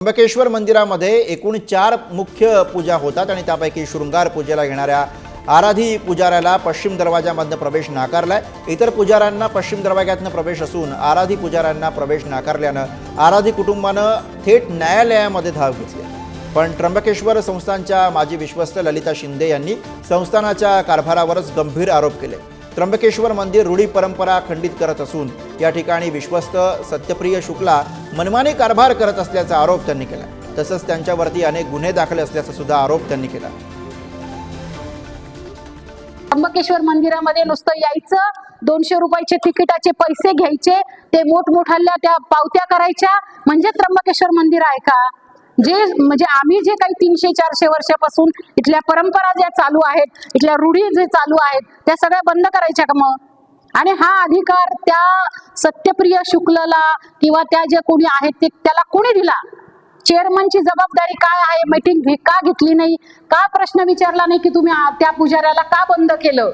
त्र्यंबकेश्वर मंदिरामध्ये एकूण चार मुख्य पूजा होतात आणि त्यापैकी शृंगार पूजेला घेणाऱ्या आराधी पुजाऱ्याला पश्चिम दरवाजामधनं प्रवेश नाकारलाय. इतर पुजाऱ्यांना पश्चिम दरवाज्यातनं प्रवेश असून आराधी पुजाऱ्यांना प्रवेश नाकारल्यानं आराधी कुटुंबानं थेट न्यायालयामध्ये धाव घेतली पण त्र्यंबकेश्वर संस्थानच्या माजी विश्वस्त ललिता शिंदे यांनी संस्थानाच्या कारभारावरच गंभीर आरोप केले. त्र्यंबकेश्वर मंदिर रूढी परंपरा खंडित करत असून या ठिकाणी विश्वस्त सत्यप्रिय शुक्ला मनमाने कारभार करत असल्याचा आरोप त्यांनी केला. तसंच त्यांच्यावरती अनेक गुन्हे दाखल असल्याचा सुद्धा आरोप त्यांनी केला. त्र्यंबकेश्वर मंदिरामध्ये नुसतं यायचं दोनशे रुपयाचे तिकिटाचे पैसे घ्यायचे ते मोठमोठाल्या त्या पावत्या करायच्या. म्हणजे त्र्यंबकेश्वर मंदिर आहे का? जे म्हणजे आम्ही जे काही तीनशे चारशे वर्षापासून इथल्या परंपरा ज्या चालू आहेत इथल्या रूढी जे चालू आहेत त्या सगळ्या बंद करायच्या का मग? आणि हा अधिकार त्या सत्यप्रिय शुक्लला किंवा त्या ज्या कोणी आहेत ते त्याला कोणी दिला? चेअरमनची जबाबदारी काय आहे? मीटिंग का घेतली नाही? का प्रश्न विचारला नाही की तुम्ही त्या पुजाऱ्याला का बंद केलं?